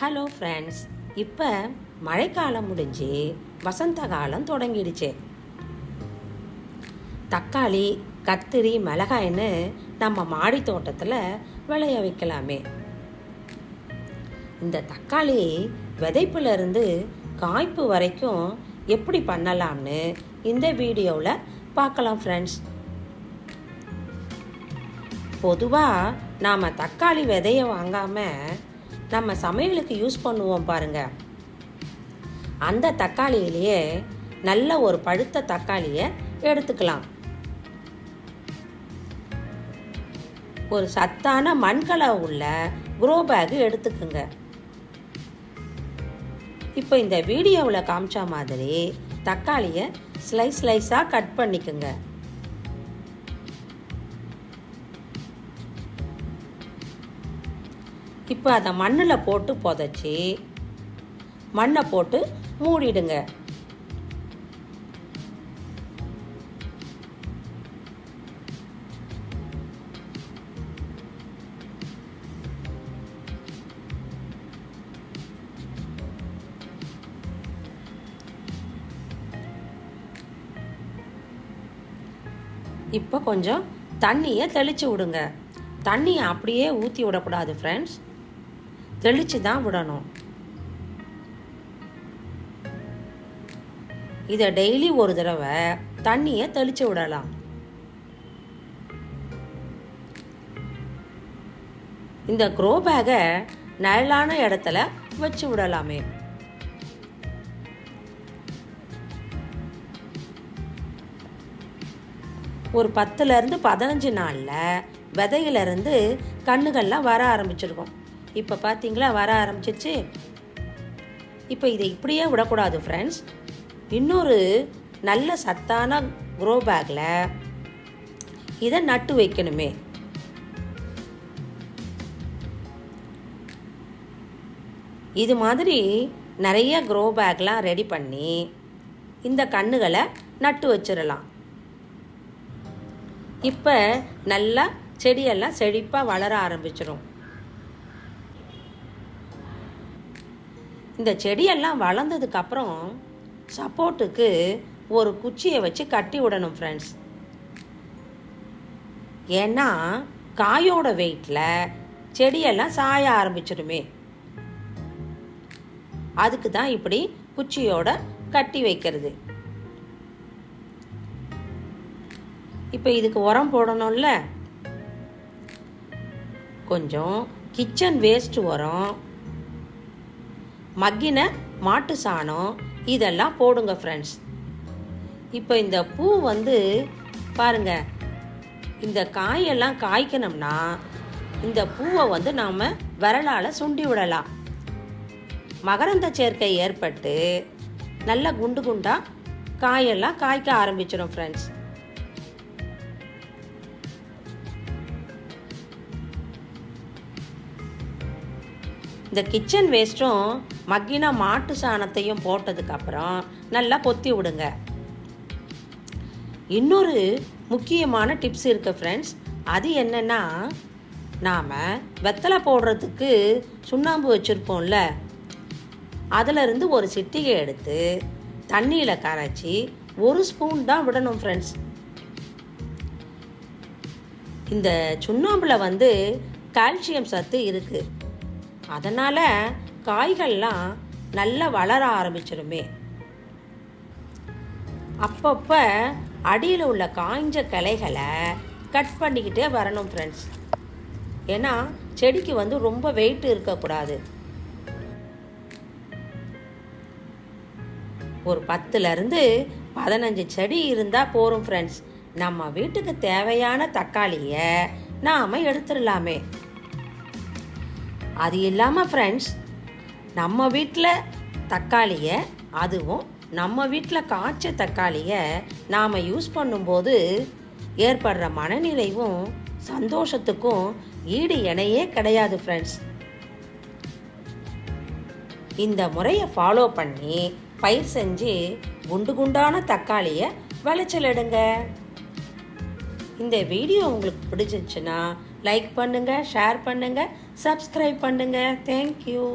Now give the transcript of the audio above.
Hello friends இப்போ மழைக்காலம் முடிஞ்சு வசந்த காலம் தொடங்கிடுச்சு. தக்காளி கத்திரி மிளகாய்னு நம்ம மாடி தோட்டத்தில் விளைய வைக்கலாமே. இந்த தக்காளி விதைப்புலேருந்து காய்ப்பு வரைக்கும் எப்படி பண்ணலாம்னு இந்த வீடியோவில் பார்க்கலாம் ஃப்ரெண்ட்ஸ் பொதுவாக நாம் தக்காளி விதையை வாங்காமல் நம்ம சமையலுக்கு யூஸ் பண்ணுவோம் பாருங்க. அந்த தக்காளியிலேயே நல்ல ஒரு பழுத்த தக்காளியை எடுத்துக்கலாம். ஒரு சத்தான மண்கலை உள்ள குரோ பேக் எடுத்துக்குங்க. இப்போ இந்த வீடியோவில் காமிச்ச மாதிரி தக்காளியை ஸ்லைஸ் ஸ்லைஸாக கட் பண்ணிக்கோங்க. இப்போ அதை மண்ணில் போட்டு புதைச்சி மண்ணை போட்டு மூடிடுங்க. இப்போ கொஞ்சம் தண்ணியை தெளித்து விடுங்க. தண்ணியை அப்படியே ஊற்றி விடக்கூடாது ஃப்ரெண்ட்ஸ் தெளித்து தான் விடணும். இதை டெய்லி ஒரு தடவை தண்ணியை தெளித்து விடலாம். இந்த க்ரோ பேகை நயலான இடத்துல வச்சு விடலாமே. ஒரு பத்துலேருந்து பதினஞ்சு நாளில் விதையிலேருந்து கண்ணுகள்லாம் வர ஆரம்பிச்சிருக்கும். இப்போ பார்த்தீங்களா வர ஆரம்பிச்சிச்சு. இப்போ இதை இப்படியே விடக்கூடாது ஃப்ரெண்ட்ஸ் இன்னொரு நல்ல சத்தான க்ரோ பேக்கில் இதை நட்டு வைக்கணுமே. இது மாதிரி நிறைய க்ரோ பேக்லாம் ரெடி பண்ணி இந்த கண்ணுகளை நட்டு வச்சிடலாம். இப்போ நல்லா செடியெல்லாம் செழிப்பாக வளர ஆரம்பிச்சிடும் இந்த செடியெல்லாம் வளர்ந்ததுக்கப்புறம் சப்போர்ட்டுக்கு ஒரு குச்சியை வச்சு கட்டி விடணும் ஃப்ரெண்ட்ஸ் ஏன்னா காயோட வெயிட்டில் செடியெல்லாம் சாய ஆரம்பிச்சிடுமே. அதுக்கு தான் இப்படி குச்சியோட கட்டி வைக்கிறது. இப்போ இதுக்கு உரம் போடணும்ல? கொஞ்சம் கிச்சன் வேஸ்ட் உரம் மக்கின மாட்டு சாணம் இதெல்லாம் போடுங்க ஃப்ரெண்ட்ஸ் இப்போ இந்த பூ வந்து பாருங்க இந்த காயெல்லாம் காய்க்கணும்னா இந்த பூவை வந்து நாம் விரலால் சுண்டி விடலாம். மகரந்த சேர்க்கை ஏற்பட்டு நல்ல குண்டு குண்டாக காயெல்லாம் காய்க்க ஆரம்பிச்சிடும் ஃப்ரெண்ட்ஸ் இந்த கிச்சன் வேஸ்ட்டும் மக்கின மாட்டு சாணத்தையும் போட்டதுக்கப்புறம் நல்லா கொத்தி விடுங்க. இன்னொரு முக்கியமான டிப்ஸ் இருக்குது ஃப்ரெண்ட்ஸ் அது என்னென்னா நாம் வெத்தலை போடுறதுக்கு சுண்ணாம்பு வச்சுருப்போம்ல அதிலிருந்து ஒரு சிட்டிகை எடுத்து தண்ணியில் கரைச்சி ஒரு ஸ்பூன் தான் விடணும் ஃப்ரெண்ட்ஸ் இந்த சுண்ணாம்பில் வந்து கால்சியம் சத்து இருக்குது அதனால் காய்கள்லாம் நல்லா வளர ஆரம்பிச்சிருமே. அப்பப்போ அடியில் உள்ள காய்ஞ்ச கிளைகளை கட் பண்ணிக்கிட்டே வரணும் ஃப்ரெண்ட்ஸ் ஏன்னா செடிக்கு வந்து ரொம்ப வெயிட் இருக்கக்கூடாது. ஒரு பத்துலேருந்து பதினஞ்சு செடி இருந்தால் போகும் ஃப்ரெண்ட்ஸ் நம்ம வீட்டுக்கு தேவையான தக்காளியை நாம் எடுத்துடலாமே. அது இல்லாமல் ஃப்ரெண்ட்ஸ் நம்ம வீட்டில் தக்காளியை அதுவும் நம்ம வீட்டில் காய்ச்ச தக்காளியை நாம் யூஸ் பண்ணும்போது ஏற்படுற மனநிலைவும் சந்தோஷத்துக்கும் ஈடு இணையே கிடையாது ஃப்ரெண்ட்ஸ் இந்த முறையை ஃபாலோ பண்ணி பயிர் செஞ்சு குண்டு குண்டான தக்காளியை விளைச்சலிடுங்க இந்த வீடியோ உங்களுக்கு பிடிச்சிருச்சுன்னா லைக் பண்ணுங்கள் ஷேர் பண்ணுங்கள் சப்ஸ்கிரைப் பண்ணுங்கள் தேங்க்யூ